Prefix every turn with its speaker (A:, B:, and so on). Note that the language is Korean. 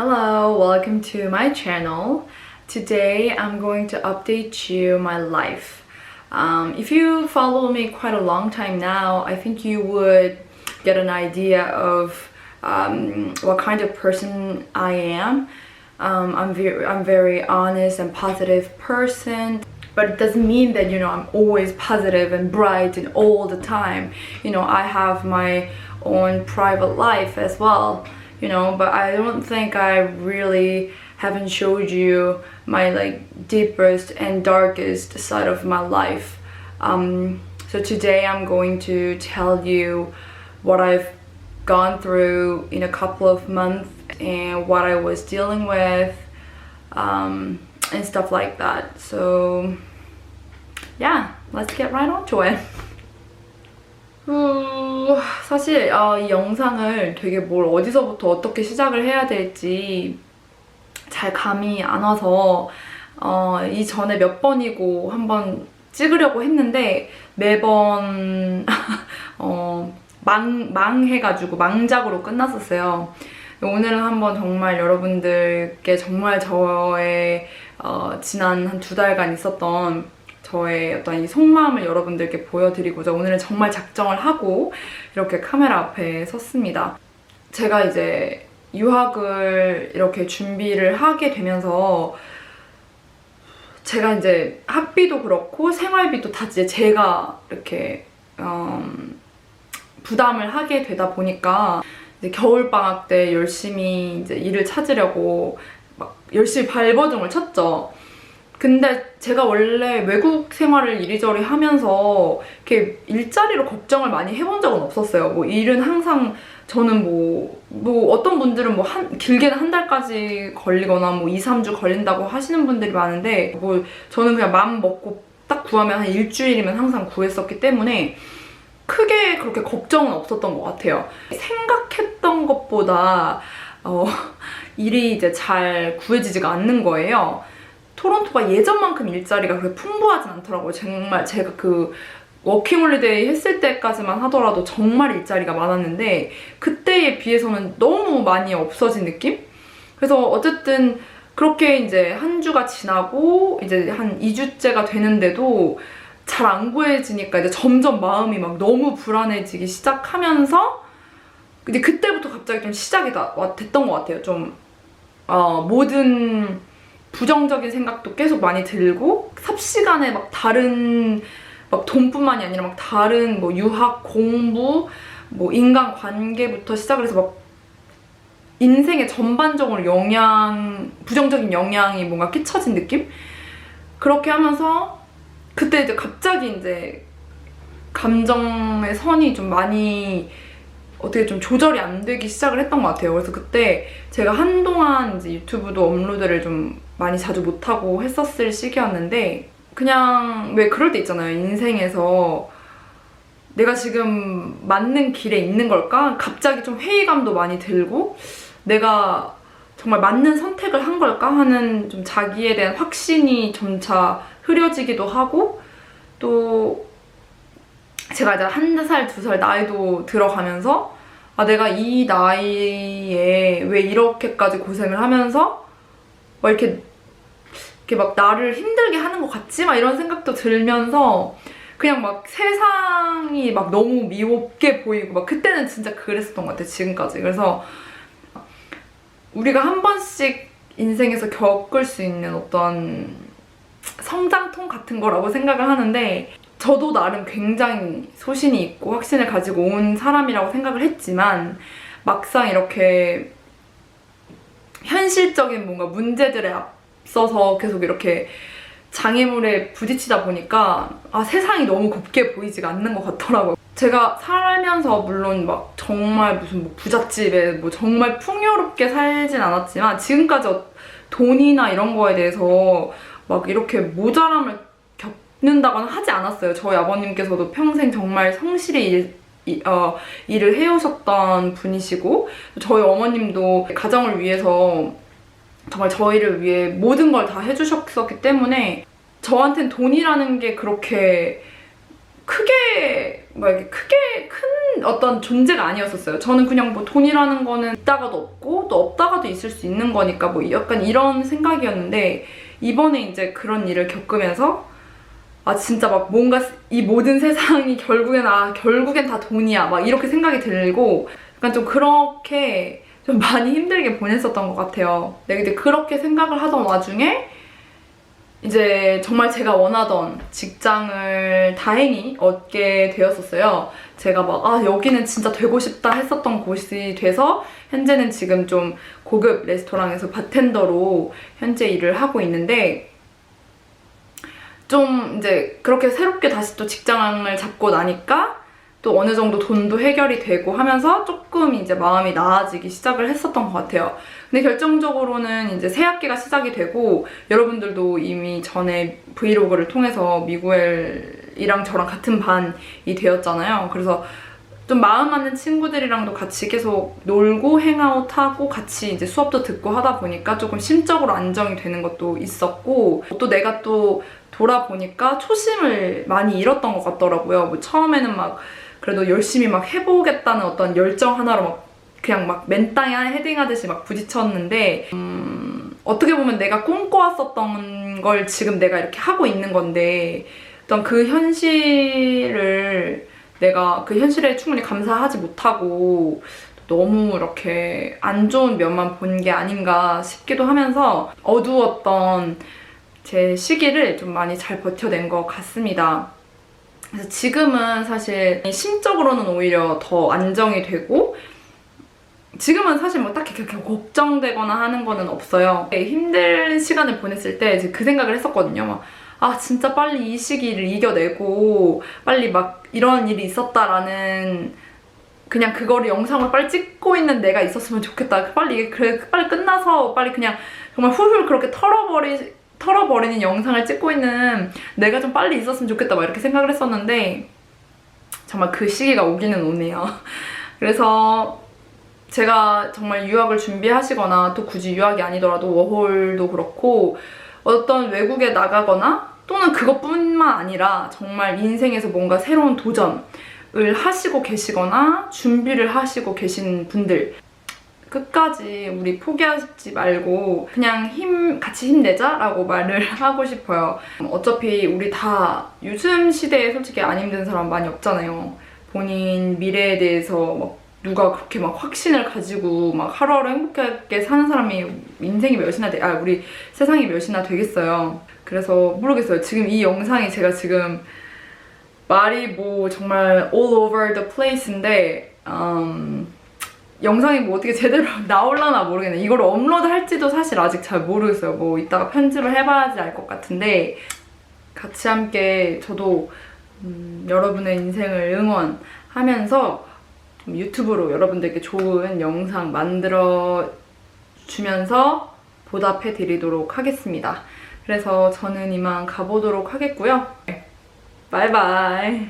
A: Hello, welcome to my channel. Today I'm going to update you my life. Um, if you follow me quite a long time now, I think you would get an idea of um, what kind of person I am. Um, I'm very, I'm very honest and positive person. But it doesn't mean that you know I'm always positive and bright and all the time. You know I have my own private life as well. You know, but I don't think I really haven't showed you my like deepest and darkest side of my life. Um, so today I'm going to tell you what I've gone through in a couple of months and what I was dealing with um, and stuff like that. So yeah, let's get right on to it. 어, 사실 어, 이 영상을 되게 뭘 어디서부터 어떻게 시작을 해야 될지 잘 감이 안 와서 어, 이전에 몇 번이고 한번 찍으려고 했는데 매번 어, 망, 망해가지고 망작으로 끝났었어요. 오늘은 한번 정말 여러분들께 정말 저의 어, 지난 한 두 달간 있었던 저의 어떤 이 속마음을 여러분들께 보여드리고자 오늘은 정말 작정을 하고 이렇게 카메라 앞에 섰습니다. 제가 이제 유학을 이렇게 준비를 하게 되면서 제가 이제 학비도 그렇고 생활비도 다 이제 제가 이렇게 음, 부담을 하게 되다 보니까 이제 겨울 방학 때 열심히 이제 일을 찾으려고 막 열심히 발버둥을 쳤죠. 근데 제가 원래 외국 생활을 이리저리 하면서 이렇게 일자리로 걱정을 많이 해본 적은 없었어요. 뭐 일은 항상 저는 뭐, 뭐 어떤 분들은 뭐 한, 길게는 한 달까지 걸리거나 뭐 2, 3주 걸린다고 하시는 분들이 많은데 뭐 저는 그냥 마음 먹고 딱 구하면 한 일주일이면 항상 구했었기 때문에 크게 그렇게 걱정은 없었던 것 같아요. 생각했던 것보다 어, 일이 이제 잘 구해지지가 않는 거예요. 토론토가 예전만큼 일자리가 그렇게 풍부하진 않더라고요. 정말 제가 그 워킹홀리데이 했을 때까지만 하더라도 정말 일자리가 많았는데 그때에 비해서는 너무 많이 없어진 느낌? 그래서 어쨌든 그렇게 이제 한 주가 지나고 이제 한 2주째가 되는데도 잘 안 구해지니까 이제 점점 마음이 막 너무 불안해지기 시작하면서 이제 그때부터 갑자기 좀 시작이 다, 와- 됐던 것 같아요. 좀 어, 모든 부정적인 생각도 계속 많이 들고 삽시간에 막 다른 막 돈뿐만이 아니라 막 다른 뭐 유학 공부 뭐 인간 관계부터 시작을 해서 막 인생의 전반적으로 영향 부정적인 영향이 뭔가 끼쳐진 느낌? 그렇게 하면서 그때 이제 갑자기 이제 감정의 선이 좀 많이 어떻게 좀 조절이 안 되기 시작을 했던 것 같아요. 그래서 그때 제가 한동안 이제 유튜브도 업로드를 좀 많이 자주 못하고 했었을 시기였는데 그냥 왜 그럴 때 있잖아요. 인생에서 내가 지금 맞는 길에 있는 걸까? 갑자기 좀 회의감도 많이 들고 내가 정말 맞는 선택을 한 걸까 하는 좀 자기에 대한 확신이 점차 흐려지기도 하고 또 제가 이제 한 살, 두 살 나이도 들어가면서 아, 내가 이 나이에 왜 이렇게까지 고생을 하면서 막 이렇게 이렇게 막 나를 힘들게 하는 것 같지? 막 이런 생각도 들면서 그냥 막 세상이 막 너무 미롭게 보이고 막 그때는 진짜 그랬었던 것 같아 지금까지 그래서 우리가 한 번씩 인생에서 겪을 수 있는 어떤 성장통 같은 거라고 생각을 하는데 저도 나름 굉장히 소신이 있고 확신을 가지고 온 사람이라고 생각을 했지만 막상 이렇게 현실적인 뭔가 문제들에 앞서서 계속 이렇게 장애물에 부딪히다 보니까 아 세상이 너무 곱게 보이지가 않는 것 같더라고요. 제가 살면서 물론 막 정말 무슨 뭐 부잣집에 뭐 정말 풍요롭게 살진 않았지만 지금까지 어- 돈이나 이런 거에 대해서 막 이렇게 모자람을 겪 는다거나 하지 않았어요. 저희 아버님께서도 평생 정말 성실히 일, 이- 어, 일을 해오셨던 분이시고 저희 어머님도 가정을 위해서 정말 저희를 위해 모든 걸 다 해주셨었기 때문에 저한텐 돈이라는 게 그렇게 크게 뭐 크게 큰 어떤 존재가 아니었었어요. 저는 그냥 뭐 돈이라는 거는 있다가도 없고 또 없다가도 있을 수 있는 거니까 뭐 약간 이런 생각이었는데 이번에 이제 그런 일을 겪으면서 아 진짜 막 뭔가 이 모든 세상이 결국엔 아 결국엔 다 돈이야 막 이렇게 생각이 들고 약간 좀 그렇게 좀 많이 힘들게 보냈었던 것 같아요. 네, 근데 그렇게 생각을 하던 와중에 이제 정말 제가 원하던 직장을 다행히 얻게 되었었어요. 제가 막, 아, 여기는 진짜 되고 싶다 했었던 곳이 돼서, 현재는 지금 좀 고급 레스토랑에서 바텐더로 현재 일을 하고 있는데, 좀 이제 그렇게 새롭게 다시 또 직장을 잡고 나니까, 또 어느 정도 돈도 해결이 되고 하면서 조금 이제 마음이 나아지기 시작을 했었던 것 같아요. 근데 결정적으로는 이제 새 학기가 시작이 되고 여러분들도 이미 전에 브이로그를 통해서 미구엘이랑 저랑 같은 반이 되었잖아요. 그래서 좀 마음 맞는 친구들이랑도 같이 계속 놀고 행아웃하고 같이 이제 수업도 듣고 하다 보니까 조금 심적으로 안정이 되는 것도 있었고 또 내가 또 돌아보니까 초심을 많이 잃었던 것 같더라고요. 뭐 처음에는 막 그래도 열심히 막 해보겠다는 어떤 열정 하나로 막 그냥 막 맨땅에 헤딩하듯이 막 부딪혔는데 음, 어떻게 보면 내가 꿈꿔왔었던 걸 지금 내가 이렇게 하고 있는 건데 어떤 그 현실을 내가 그 현실에 충분히 감사하지 못하고 너무 이렇게 안 좋은 면만 본 게 아닌가 싶기도 하면서 어두웠던 제 시기를 좀 많이 잘 버텨낸 것 같습니다. 그래서 지금은 사실 심적으로는 오히려 더 안정이 되고 지금은 사실 뭐 딱히 그렇게 걱정되거나 하는 거는 없어요. 힘든 시간을 보냈을 때 그 생각을 했었거든요. 막, 아, 진짜 빨리 이 시기를 이겨내고, 빨리 막 이런 일이 있었다라는, 그냥 그거를 영상을 빨리 찍고 있는 내가 있었으면 좋겠다. 빨리 이게 그래, 빨리 끝나서 빨리 그냥 정말 훌훌 그렇게 털어버리, 털어버리는 영상을 찍고 있는 내가 좀 빨리 있었으면 좋겠다. 막 이렇게 생각을 했었는데, 정말 그 시기가 오기는 오네요. 그래서 제가 정말 유학을 준비하시거나 또 굳이 유학이 아니더라도 워홀도 그렇고 어떤 외국에 나가거나 또는 그것뿐만 아니라 정말 인생에서 뭔가 새로운 도전을 하시고 계시거나 준비를 하시고 계신 분들 끝까지 우리 포기하지 말고 그냥 힘 같이 힘내자라고 말을 하고 싶어요. 어차피 우리 다 요즘 시대에 솔직히 안 힘든 사람 많이 없잖아요. 본인 미래에 대해서 막 누가 그렇게 막 확신을 가지고 막 하루하루 행복하게 사는 사람이 인생이 몇이나 돼, 아, 우리 세상이 몇이나 되겠어요. 그래서 모르겠어요. 지금 이 영상이 제가 지금 말이 뭐 정말 all over the place인데, 음, 영상이 뭐 어떻게 제대로 나올라나 모르겠네. 이걸 업로드 할지도 사실 아직 잘 모르겠어요. 뭐 이따가 편집을 해봐야지 알 것 같은데, 같이 함께 저도 음, 여러분의 인생을 응원하면서 좀 유튜브로 여러분들께 좋은 영상 만들어 주면서 보답해 드리도록 하겠습니다. 그래서 저는 이만 가보도록 하겠고요. 바이바이.